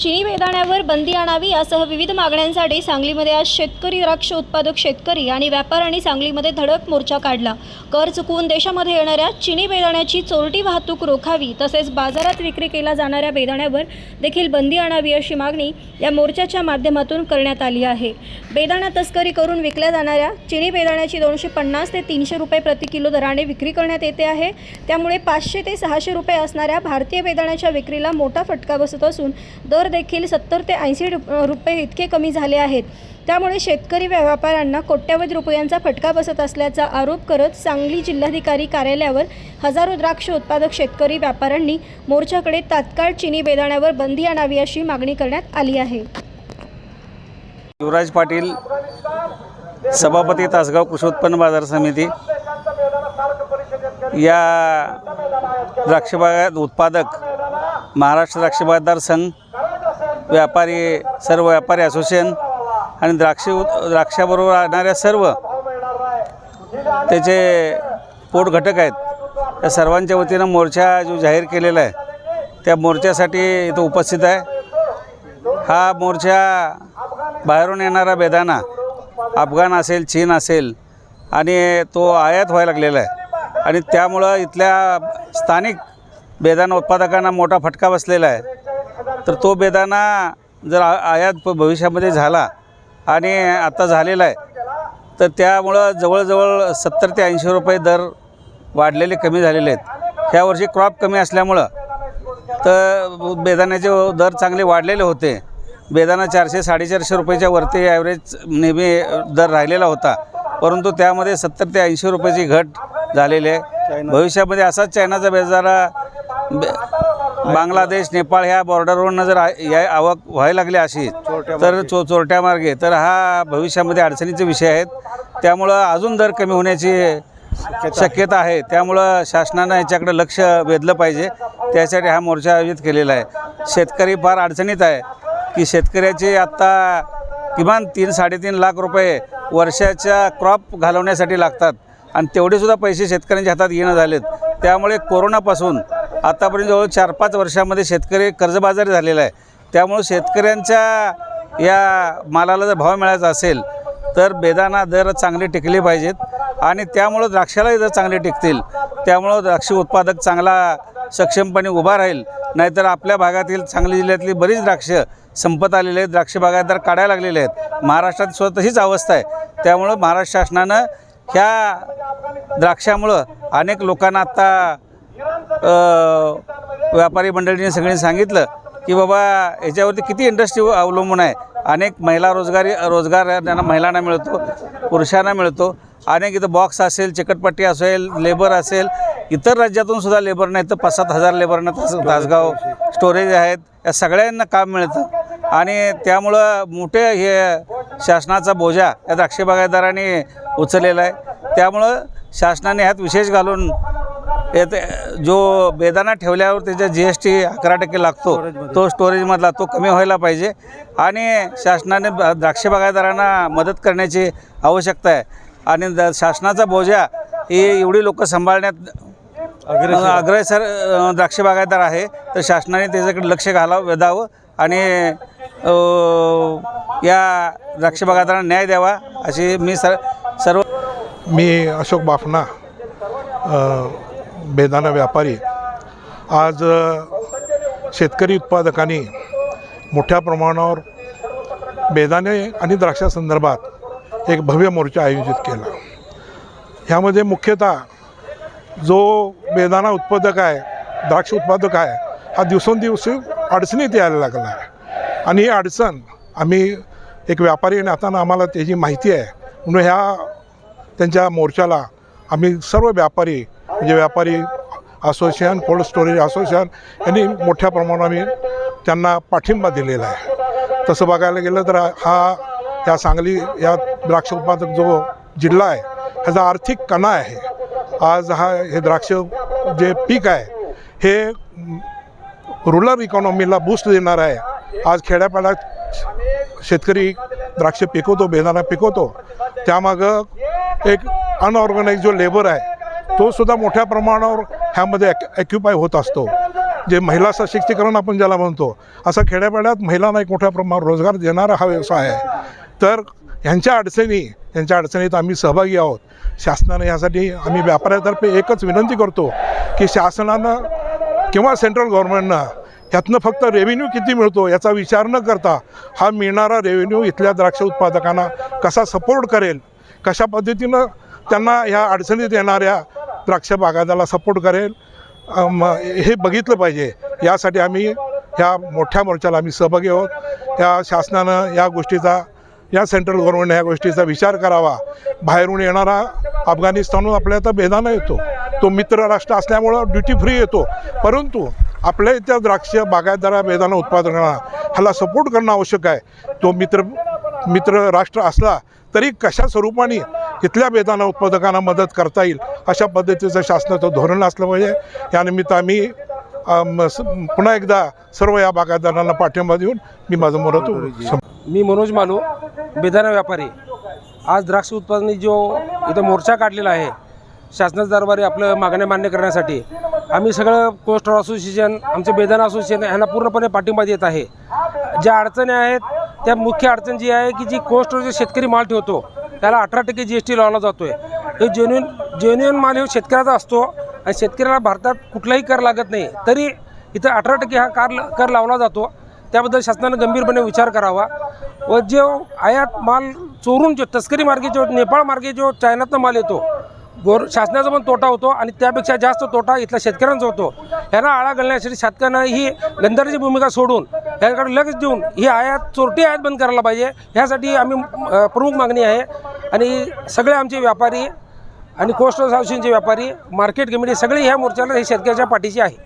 चिनी बेदाण्यावर बंदी आणावी यासह विविध मागण्यांसाठी सांगलीमध्ये आज शेतकरी द्राक्ष उत्पादक शेतकरी आणि व्यापाऱ्यांनी सांगलीमध्ये धडक मोर्चा काढला. कर चुकवून देशामध्ये येणाऱ्या चिनी बेदाण्याची चोरटी वाहतूक रोखावी तसेच बाजारात विक्री केला जाणाऱ्या बेदाण्यावर देखील बंदी आणावी अशी मागणी या मोर्चाच्या माध्यमातून करण्यात आली आहे. बेदाणा तस्करी करून विकल्या जाणाऱ्या चिनी बेदाण्याची दोनशे पन्नास ते तीनशे रुपये प्रति किलो दराने विक्री करण्यात येते आहे. त्यामुळे पाचशे ते सहाशे रुपये असणाऱ्या भारतीय बेदाण्याच्या विक्रीला मोठा फटका बसत असून दर देखील सत्तर ते ऐंशी रुपये इतके कमी झाले आहेत. त्यामुळे शेतकरी व्यापाऱ्यांना कोट्यवधी रुपयांचा फटका बसत असल्याचा आरोप करत सांगली जिल्हाधिकारी कार्यालयावर हजारो द्राक्ष उत्पादक शेतकरी व्यापाऱ्यांनी मोर्चाकडे तात्काळ चिनी बेदाण्यावर बंदी आणावी अशी मागणी करण्यात आली आहे. युवराज पाटील सभापती तासगाव कृषी उत्पन्न बाजार समिती. या द्राक्ष उत्पादक महाराष्ट्र द्राक्षबागदार संघ व्यापारी सर्व व्यापारी असोसिएशन आणि द्राक्ष द्राक्षाबरोबर आणणाऱ्या सर्व त्याचे पोट घटक आहेत. त्या सर्वांच्या वतीनं मोर्चा जो जाहीर केलेला आहे त्या मोर्चासाठी इथं उपस्थित आहे. हा मोर्चा बाहेरून येणारा बेदाना अफगाण असेल चीन असेल आणि तो आयात व्हायला लागलेला आहे. आणि त्यामुळं इथल्या स्थानिक बेदान उत्पादकांना मोठा फटका बसलेला आहे. तर तो बेदाणा जर आ आयात प- भविष्यामध्ये झाला आणि आता झालेला आहे तर त्यामुळं जवळजवळ सत्तर ते ऐंशी रुपये दर वाढलेले कमी झालेले आहेत. ह्या वर्षी क्रॉप कमी असल्यामुळं तर बेदाण्याचे दर चांगले वाढलेले होते. बेदाणा चारशे साडेचारशे रुपयाच्या वरती ॲव्हरेज नेहमी दर राहिलेला होता. परंतु त्यामध्ये सत्तर ते ऐंशी रुपयाची घट झालेली आहे. भविष्यामध्ये असाच चायनाचा बेजारा बे बांगलादेश नेपाळ ह्या बॉर्डरवरनं जर या आवक व्हायला लागली अशी. तर चो चोरट्या मार्गे. तर हा भविष्यामध्ये अडचणीचे विषय आहेत. त्यामुळं अजून दर कमी होण्याची शक्यता आहे. त्यामुळं शासनानं याच्याकडे लक्ष वेधलं पाहिजे. त्यासाठी हा मोर्चा आयोजित केलेला आहे. शेतकरी फार अडचणीत आहे की शेतकऱ्याचे आत्ता किमान तीन साडेतीन लाख रुपये वर्षाच्या क्रॉप घालवण्यासाठी लागतात. आणि तेवढेसुद्धा पैसे शेतकऱ्यांच्या हातात येणं झालेत. त्यामुळे कोरोनापासून आतापर्यंत जवळ चार पाच वर्षामध्ये शेतकरी कर्जबाजारी झालेला आहे. त्यामुळं शेतकऱ्यांच्या या मालाला जर भाव मिळायचा असेल तर बेदाना दर चांगले टिकले पाहिजेत. आणि त्यामुळं द्राक्षालाही जर चांगले टिकतील त्यामुळं द्राक्ष उत्पादक चांगला सक्षमपणे उभा राहील. नाहीतर आपल्या भागातील सांगली जिल्ह्यातली बरीच द्राक्ष संपत आलेले आहेत. द्राक्ष बागायतदार काढायला लागलेले आहेत. महाराष्ट्रात स्वतः हीच अवस्था आहे. त्यामुळं महाराष्ट्र शासनानं ह्या द्राक्षामुळं अनेक लोकांना आत्ता व्यापारी मंडळीने सगळ्यांनी सांगितलं की बाबा याच्यावरती किती इंडस्ट्री अवलंबून आहे? अनेक महिला रोजगारी रोजगार त्यांना महिलांना मिळतो पुरुषांना मिळतो. अनेक इथं बॉक्स असेल चिकटपट्टी असेल लेबर असेल. इतर राज्यातून सुद्धा लेबर नाही तर पाच सात हजार लेबरांना तास तासगाव स्टोरेज आहेत. या सगळ्यांना काम मिळतं. आणि त्यामुळं मोठे हे शासनाचा बोजा या द्राक्ष बागायतदारांनी उचललेला आहे. त्यामुळं शासनाने ह्यात विशेष घालून येते जो बेदाणा ठेवल्यावर त्याचा जी एस टी अकरा टक्के लागतो तो स्टोरेजमधला तो कमी व्हायला पाहिजे. आणि शासनाने द्राक्ष बागायतदारांना मदत करण्याची आवश्यकता आहे. आणि द शासनाचा बोजा हे एवढी लोक सांभाळण्यात अग्रेसर. द्राक्ष बागायतदार आहे. तर शासनाने त्याच्याकडे लक्ष घालावं वेधावं आणि या द्राक्ष बागायतदारांना न्याय द्यावा अशी मी सर सर्व मी अशोक बाफना बेदाना व्यापारी. आज शेतकरी उत्पादकांनी मोठ्या प्रमाणावर बेदाणे आणि द्राक्षासंदर्भात एक भव्य मोर्चा आयोजित केला. ह्यामध्ये मुख्यतः जो बेदाना उत्पादक आहे द्राक्ष उत्पादक आहे हा दिवसेंदिवस अडचणीत यायला लागला आहे. आणि ही अडचण आम्ही एक व्यापारी नाताना आम्हाला त्याची माहिती आहे. म्हणून ह्या त्यांच्या मोर्चाला आम्ही सर्व व्यापारी म्हणजे व्यापारी असोसिएशन कोल्ड स्टोरेज असोसिएशन यांनी मोठ्या प्रमाणात आम्ही त्यांना पाठिंबा दिलेला आहे. तसं बघायला गेलं तर हा या सांगली या द्राक्ष उत्पादक जो जिल्हा आहे ह्याचा आर्थिक कणा आहे. आज हा हे द्राक्ष जे पीक आहे हे रुरल इकॉनॉमीला बूस्ट देणार आहे. आज खेड्यापाड्यात शेतकरी द्राक्ष पिकवतो बेदाणा पिकवतो. त्यामागं एक अनऑर्गनाईज जो लेबर आहे तो सुद्धा मोठ्या प्रमाणावर ह्यामध्ये ॲक्युपाय होत असतो. जे महिला सशक्तीकरण आपण ज्याला म्हणतो असं खेड्यापाड्यात महिलांना एक मोठ्या प्रमाणावर रोजगार देणारा हा व्यवसाय आहे. तर ह्यांच्या अडचणी ह्यांच्या अडचणीत आम्ही सहभागी आहोत. शासनाने यासाठी आम्ही व्यापाऱ्यातर्फे एकच विनंती करतो की शासनानं किंवा सेंट्रल गव्हर्नमेंटनं ह्यातनं फक्त रेव्हेन्यू किती मिळतो याचा विचार न करता हा मिळणारा रेव्हेन्यू इथल्या द्राक्ष उत्पादकांना कसा सपोर्ट करेल कशा पद्धतीनं त्यांना ह्या अडचणीत येणाऱ्या द्राक्ष बागायताला सपोर्ट करेल. हे बघितलं पाहिजे. यासाठी आम्ही ह्या मोठ्या मोर्चाला आम्ही सहभागी आहोत. या शासनानं या गोष्टीचा या सेंट्रल गव्हर्नमेंटने या गोष्टीचा विचार करावा. बाहेरून येणारा अफगाणिस्तानहून आपल्या आता बेदाना येतो. तो मित्र राष्ट्र असल्यामुळं ड्युटी फ्री येतो. परंतु आपल्या इथल्या द्राक्ष बागायतदारा बेदाना उत्पादकांना ह्याला सपोर्ट करणं आवश्यक आहे. तो मित्र मित्र राष्ट्र असला तरी कशा स्वरूपाने इथल्या बेदाना उत्पादकांना मदत करता येईल अशा पद्धतीचं शासनाचं धोरण असलं पाहिजे यानिमित्त आम्ही स- पुन्हा एकदा सर्व या बागायतदारांना पाठिंबा देऊन मी माझं मरत मी मनोज मालू बेदाना व्यापारी. आज द्राक्ष उत्पादने जो इथं मोर्चा काढलेला आहे शासनाच्या दरबारी आपलं मागण्या मान्य करण्यासाठी आम्ही सगळं कोस्ट असोसिएशन आमचे बेदाना असोसिएशन यांना पूर्णपणे पाठिंबा देत आहे. ज्या अडचणी आहेत त्या मुख्य अडचण जी आहे की जी कोस्टवर जे शेतकरी माल ठेवतो त्याला अठरा टक्के जी एस टी लावला जातो आहे हे जेन्युन जेन्युन माल हे शेतकऱ्याचा असतो आणि शेतकऱ्याला भारतात कुठलाही कर लागत नाही. तरी इथं अठरा टक्के हा कार कर लावला जातो. त्याबद्दल शासनानं गंभीरपणे विचार करावा. व जो आयात माल चोरून जो तस्करी मार्गे जो नेपाळ मार्गे जो चायनातनं माल येतो गोर शासनाचा पण तोटा होतो आणि त्यापेक्षा जास्त तोटा इथल्या शेतकऱ्यांचा होतो. ह्यांना आळा घालण्यासाठी शासनानं ही गंधाराची भूमिका सोडून ह्याकडे लक्ष देऊन ही आयात चोरटी आयात बंद करायला पाहिजे. ह्यासाठी आम्ही प्रमुख मागणी आहे. आणि सगळे आमचे व्यापारी आणि कोस्टल हाऊसिंगचे व्यापारी मार्केट कमिटी सगळे ह्या मोर्चाला हे शेतकऱ्याच्या पाठीचे आहे.